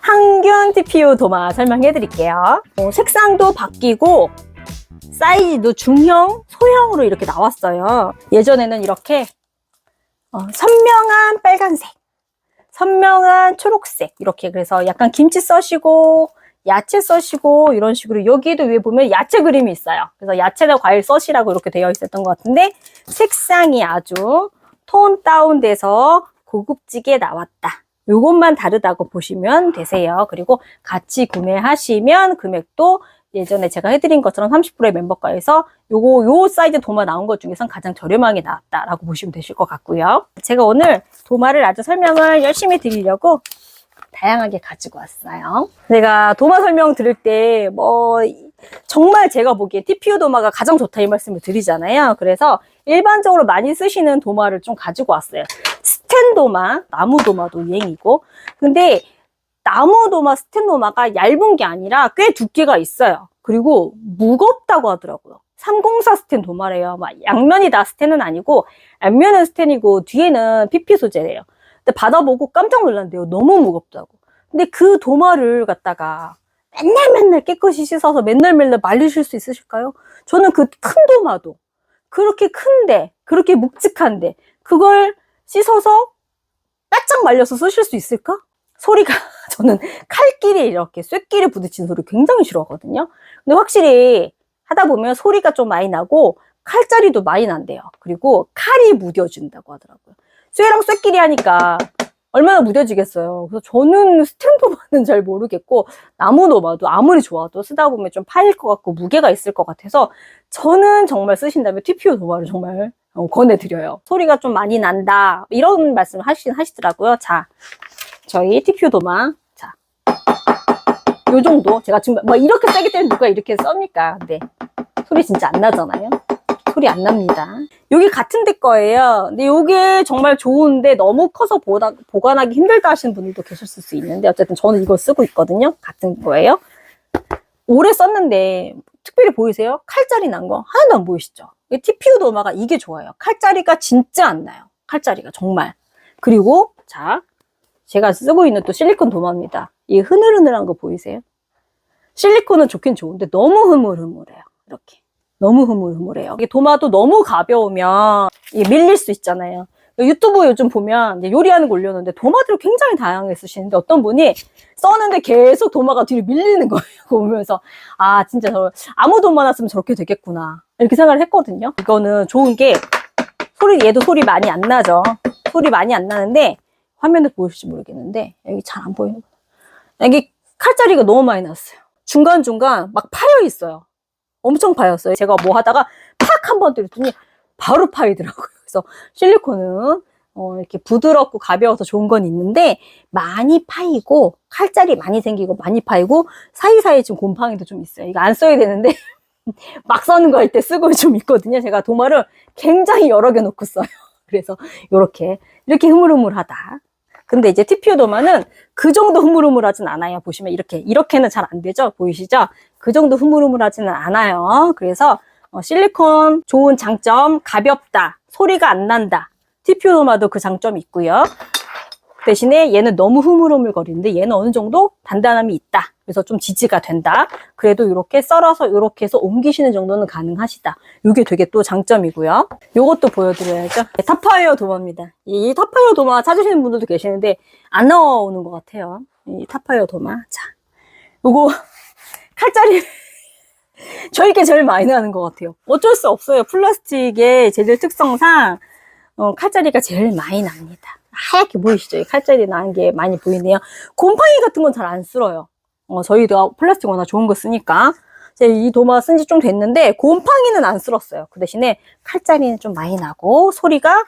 항균 TPU 도마 설명해 드릴게요. 어, 색상도 바뀌고 사이즈도 중형, 소형으로 이렇게 나왔어요. 예전에는 이렇게 어, 선명한 빨간색, 선명한 초록색 이렇게 그래서 약간 김치 써시고 야채 써시고 이런 식으로 여기에도 위에 보면 야채 그림이 있어요. 그래서 야채나 과일 써시라고 이렇게 되어 있었던 것 같은데 색상이 아주 톤 다운돼서 고급지게 나왔다. 요것만 다르다고 보시면 되세요. 그리고 같이 구매하시면 금액도 예전에 제가 해드린 것처럼 30%의 멤버가에서 요거 요 사이즈 도마 나온 것 중에선 가장 저렴하게 나왔다라고 보시면 되실 것 같고요. 제가 오늘 도마를 아주 설명을 열심히 드리려고 다양하게 가지고 왔어요. 제가 도마 설명 들을 때뭐 정말 제가 보기에 TPU 도마가 가장 좋다 이 말씀을 드리잖아요. 그래서 일반적으로 많이 쓰시는 도마를 좀 가지고 왔어요. 스텐 도마, 나무 도마도 유행이고. 근데 나무 도마, 스텐 도마가 얇은 게 아니라 꽤 두께가 있어요. 그리고 무겁다고 하더라고요. 304 스텐 도마래요. 막 양면이 다 스텐은 아니고 앞면은 스텐이고 뒤에는 PP 소재래요. 근데 받아보고 깜짝 놀랐는데요. 너무 무겁다고. 근데 그 도마를 갖다가 맨날 맨날 깨끗이 씻어서 맨날 맨날 말리실 수 있으실까요? 저는 그 큰 도마도 그렇게 큰데 그렇게 묵직한데 그걸 씻어서 바짝 말려서 쓰실 수 있을까? 소리가 저는 칼길에 이렇게 쇳길에 부딪히는 소리 굉장히 싫어하거든요. 근데 확실히 하다 보면 소리가 좀 많이 나고 칼자리도 많이 난대요. 그리고 칼이 무뎌진다고 하더라고요. 쇠랑 쇳길이 하니까 얼마나 무뎌지겠어요. 그래서 저는 스탠도마는 잘 모르겠고 나무 노마도 아무리 좋아도 쓰다 보면 좀 파일 것 같고 무게가 있을 것 같아서 저는 정말 쓰신다면 TPU 도마를 정말 어, 권해드려요. 소리가 좀 많이 난다 이런 말씀 하시, 하시더라고요. 자, 저희 TPU 도마 자, 요 정도 제가 지금 뭐 이렇게 세기 때문에 누가 이렇게 썹니까? 근데 소리 진짜 안 나잖아요. 소리 안 납니다. 여기 같은 데 거예요. 근데 이게 정말 좋은데 너무 커서 보다, 보관하기 힘들다 하시는 분들도 계셨을 수 있는데 어쨌든 저는 이거 쓰고 있거든요. 같은 거예요. 오래 썼는데 특별히 보이세요? 칼자리 난 거 하나도 안 보이시죠? 이 TPU 도마가 이게 좋아요. 칼자리가 진짜 안 나요. 칼자리가 정말. 그리고 자 제가 쓰고 있는 또 실리콘 도마입니다. 이 흐느흐느한 거 보이세요? 실리콘은 좋긴 좋은데 너무 흐물흐물해요. 이렇게. 너무 흐물흐물해요. 이게 도마도 너무 가벼우면 밀릴 수 있잖아요. 유튜브 요즘 보면 요리하는 거 올렸는데 도마들을 굉장히 다양하게 쓰시는데 어떤 분이 써는데 계속 도마가 뒤로 밀리는 거예요. 보면서 아 진짜 저 아무 도마나 쓰면 저렇게 되겠구나 이렇게 생각을 했거든요. 이거는 좋은 게 소리 얘도 소리 많이 안 나죠. 소리 많이 안 나는데 화면에 보일지 모르겠는데 여기 잘 안 보이는 여기 칼자리가 너무 많이 났어요. 중간중간 막 파여 있어요. 엄청 파였어요. 제가 뭐 하다가 팍 한 번 때렸더니 바로 파이더라고요. 그래서 실리콘은 어, 이렇게 부드럽고 가벼워서 좋은 건 있는데 많이 파이고 칼자리 많이 생기고 많이 파이고 사이사이에 지금 곰팡이도 좀 있어요. 이거 안 써야 되는데 막 써는 거 할 때 쓰고 좀 있거든요. 제가 도마를 굉장히 여러 개 놓고 써요. 그래서 이렇게 이렇게 흐물흐물하다. 근데 이제 TPU 도마는 그 정도 흐물흐물하진 않아요. 보시면 이렇게 이렇게는 잘 안 되죠. 보이시죠? 그 정도 흐물흐물하지는 않아요. 그래서 어, 실리콘 좋은 장점 가볍다. 소리가 안 난다. TPU 도마도 그 장점이 있고요. 대신에 얘는 너무 흐물흐물 거리는데 얘는 어느 정도 단단함이 있다. 그래서 좀 지지가 된다. 그래도 이렇게 썰어서 이렇게 해서 옮기시는 정도는 가능하시다. 이게 되게 또 장점이고요. 요것도 보여드려야죠. 네, 타파이어 도마입니다. 이 타파이어 도마 찾으시는 분들도 계시는데 안 나오는 것 같아요. 이 타파이어 도마. 자, 요거 칼자리 저에게 제일 많이 나는 것 같아요. 어쩔 수 없어요. 플라스틱의 재질 특성상 어, 칼자리가 제일 많이 납니다. 하얗게 보이시죠? 이 칼자리 나는 게 많이 보이네요. 곰팡이 같은 건 잘 안 쓸어요. 어, 저희도 플라스틱 워낙 좋은 거 쓰니까. 이 도마 쓴 지 좀 됐는데 곰팡이는 안 쓸었어요. 그 대신에 칼자리는 좀 많이 나고 소리가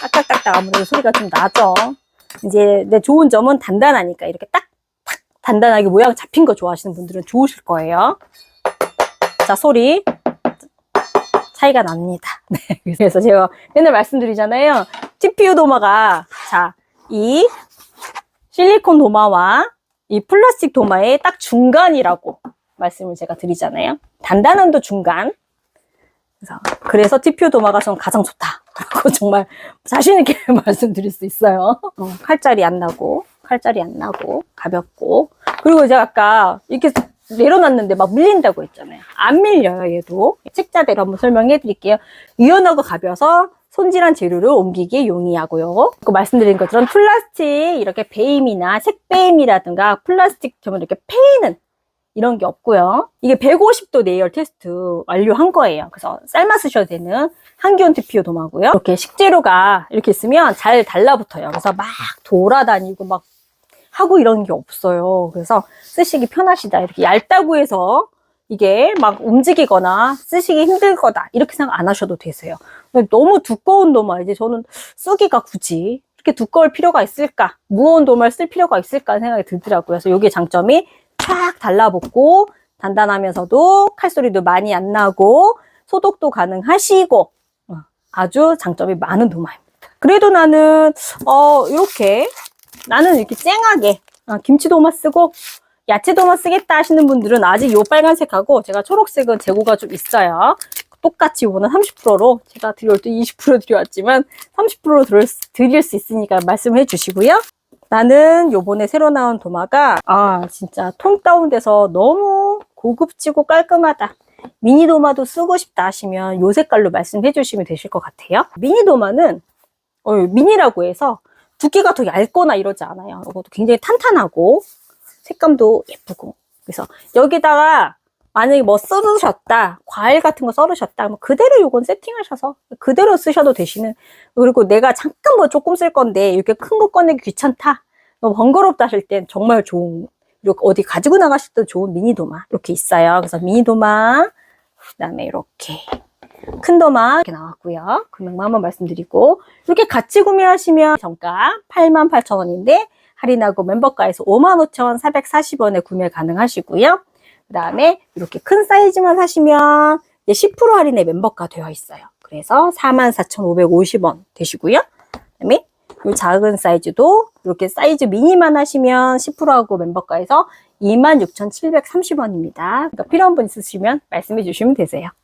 딱딱딱딱 아무래도 소리가 좀 나죠. 이제 내 좋은 점은 단단하니까 이렇게 딱, 탁 단단하게 모양 잡힌 거 좋아하시는 분들은 좋으실 거예요. 자, 소리. 차이가 납니다. 네, 그래서 제가 맨날 말씀드리잖아요. TPU 도마가, 자, 이 실리콘 도마와 이 플라스틱 도마의 딱 중간이라고 말씀을 제가 드리잖아요. 단단함도 중간. 그래서, 그래서 TPU 도마가 전 가장 좋다. 그리고 정말 자신있게 말씀드릴 수 있어요. 어, 칼자리 안 나고, 칼자리 안 나고, 가볍고. 그리고 제가 아까 이렇게 내려놨는데 막 밀린다고 했잖아요. 안 밀려요, 얘도. 책자대로 한번 설명해 드릴게요. 유연하고 가벼워서 손질한 재료를 옮기기에 용이하고요. 그 말씀드린 것처럼 플라스틱 이렇게 베임이나 색베임이라든가 플라스틱 점을 이렇게 패이는 이런 게 없고요. 이게 150도 내열 테스트 완료한 거예요. 그래서 삶아 쓰셔도 되는 한기온 TPU 도마고요. 이렇게 식재료가 이렇게 있으면 잘 달라붙어요. 그래서 막 돌아다니고 막 하고 이런 게 없어요. 그래서 쓰시기 편하시다. 이렇게 얇다고 해서 이게 막 움직이거나 쓰시기 힘들 거다. 이렇게 생각 안 하셔도 되세요. 너무 두꺼운 도마, 이제 저는 쓰기가 굳이 이렇게 두꺼울 필요가 있을까? 무거운 도마를 쓸 필요가 있을까 생각이 들더라고요. 그래서 이게 장점이 쫙 달라붙고 단단하면서도 칼소리도 많이 안 나고 소독도 가능하시고 어, 아주 장점이 많은 도마입니다. 그래도 나는 어 이렇게 나는 이렇게 쨍하게 아, 김치 도마 쓰고 야채 도마 쓰겠다 하시는 분들은 아직 요 빨간색하고 제가 초록색은 재고가 좀 있어요. 똑같이 이거는 30%로 제가 드려올 때 20% 드려왔지만 30%로 드릴, 수- 있으니까 말씀해 주시고요. 나는 요번에 새로 나온 도마가 아 진짜 톤 다운돼서 너무 고급지고 깔끔하다. 미니 도마도 쓰고 싶다 하시면 요 색깔로 말씀해 주시면 되실 것 같아요. 미니 도마는 어, 미니라고 해서 두께가 더 얇거나 이러지 않아요. 이것도 굉장히 탄탄하고 색감도 예쁘고. 그래서 여기다가 만약에 뭐 썰으셨다 과일 같은 거 썰으셨다 그러면 그대로 요건 세팅하셔서 그대로 쓰셔도 되시는 그리고 내가 잠깐 뭐 조금 쓸 건데 이렇게 큰 거 꺼내기 귀찮다 너무 번거롭다 하실 땐 정말 좋은 그리고 어디 가지고 나가실 때 좋은 미니 도마 이렇게 있어요. 그래서 미니 도마 그 다음에 이렇게 큰 도마 이렇게 나왔고요 금액만 한번 말씀드리고 이렇게 같이 구매하시면 정가 88,000원인데 할인하고 멤버가에서 55,440원에 구매 가능하시고요. 그 다음에 이렇게 큰 사이즈만 사시면 이제 10% 할인에 멤버가 되어 있어요. 그래서 44,550원 되시고요. 그 다음에 이 작은 사이즈도 이렇게 사이즈 미니만 하시면 10%하고 멤버가에서 26,730원입니다. 그러니까 필요한 분 있으시면 말씀해 주시면 되세요. 네.